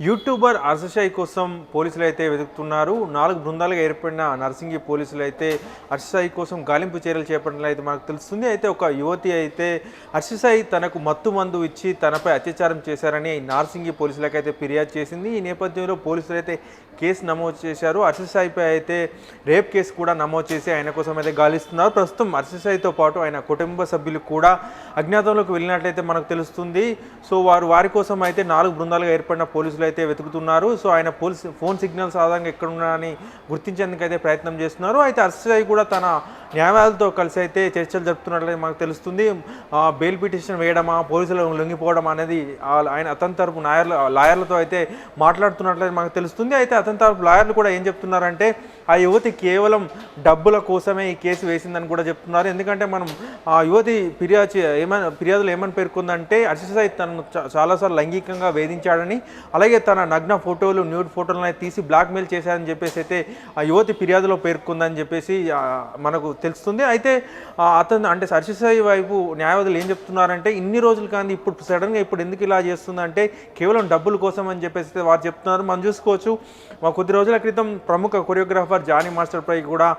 YouTuber అర్షసాయి కోసం పోలీసులు అయితే వెతుకుతున్నారు. నాలుగు బృందాలుగా ఏర్పడిన నర్సింగి పోలీసులు అయితే అర్షసాయి కోసం గాలింపు చర్యలు చేపట్టడం అయితే మనకు తెలుస్తుంది. అయితే ఒక యువతి అయితే అర్షసాయి తనకు మత్తు మందు ఇచ్చి తనపై అత్యాచారం చేశారని నార్సింగి పోలీసులకు అయితే ఫిర్యాదు చేసింది. ఈ నేపథ్యంలో పోలీసులు అయితే కేసు నమోదు చేశారు. అర్షసాయిపై అయితే రేప్ కేసు కూడా నమోదు చేసి ఆయన కోసం అయితే గాలిస్తున్నారు. ప్రస్తుతం అర్షసాయితో పాటు ఆయన కుటుంబ సభ్యులు కూడా అజ్ఞాతంలోకి వెళ్ళినట్లయితే మనకు తెలుస్తుంది. సో వారు వారి కోసం అయితే నాలుగు బృందాలుగా ఏర్పడిన పోలీసులు అయితే వెతుకుతున్నారు. సో ఆయన పోలీస్ ఫోన్ సిగ్నల్స్ ఆధారంగా ఎక్కడ ఉన్నారని గుర్తించేందుకు అయితే ప్రయత్నం చేస్తున్నారు. అయితే అర్షసాయి కూడా తన న్యాయవాదులతో కలిసి అయితే చర్చలు జరుపుతున్నట్లయితే మనకు తెలుస్తుంది. బెయిల్ పిటిషన్ వేయడమా పోలీసులు లొంగిపోవడం అనేది ఆయన అతని తరపు నాయర్ల లాయర్లతో అయితే మాట్లాడుతున్నట్లయితే మనకు తెలుస్తుంది. అయితే అతని తరపు లాయర్లు కూడా ఏం చెప్తున్నారంటే ఆ యువతి కేవలం డబ్బుల కోసమే ఈ కేసు వేసిందని కూడా చెప్తున్నారు. ఎందుకంటే మనం ఆ యువతి ఫిర్యాదు ఏమని ఫిర్యాదులు ఏమని పేర్కొందంటే అర్షసాయి తనను చాలాసార్లు లైంగికంగా వేధించాడని అలాగే తన నగ్న ఫోటోలు న్యూడ్ ఫోటోలను తీసి బ్లాక్మెయిల్ చేశారని చెప్పేసి అయితే ఆ యువతి ఫిర్యాదులో పేర్కొందని చెప్పేసి మనకు తెలుస్తుంది. అయితే అతను అంటే అర్షసాయి వైపు న్యాయవాదులు ఏం చెప్తున్నారంటే ఇన్ని రోజులు కానీ ఇప్పుడు సడన్గా ఇప్పుడు ఎందుకు ఇలా చేస్తుందంటే కేవలం డబ్బుల కోసం అని చెప్పేసి వారు చెప్తున్నారు. మనం చూసుకోవచ్చు మా కొద్ది రోజుల క్రితం ప్రముఖ కొరియోగ్రాఫర్ జానీ మాస్టర్ పై కూడా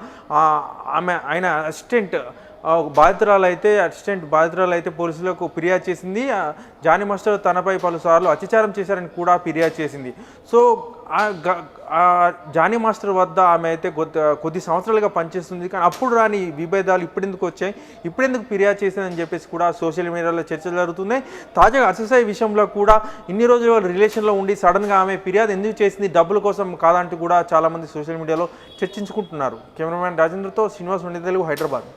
ఆమె ఆయన అసిస్టెంట్ ఒక బాధితురాలు అయితే అసిస్టెంట్ బాధితురాలు అయితే పోలీసులకు ఫిర్యాదు చేసింది. జానీ మాస్టర్ తనపై పలుసార్లు అత్యాచారం చేశారని కూడా ఫిర్యాదు చేసింది. సో జానీ మాస్టర్ వద్ద ఆమె అయితే కొద్ది కొద్ది సంవత్సరాలుగా పనిచేస్తుంది. కానీ అప్పుడు రాని విభేదాలు ఇప్పుడెందుకు వచ్చాయి? ఇప్పుడెందుకు ఫిర్యాదు చేసిందని చెప్పేసి కూడా సోషల్ మీడియాలో చర్చలు జరుగుతున్నాయి. తాజాగా అససాయి విషయంలో కూడా ఇన్ని రోజులు వాళ్ళు రిలేషన్లో ఉండి సడన్గా ఆమె ఫిర్యాదు ఎందుకు చేసింది? డబ్బుల కోసం కాదంటూ కూడా చాలామంది సోషల్ మీడియాలో చర్చించుకుంటున్నారు. కెమెరామ్యాన్ రాజేంద్రతో శ్రీనివాస్ వండి తెలుగు హైదరాబాద్.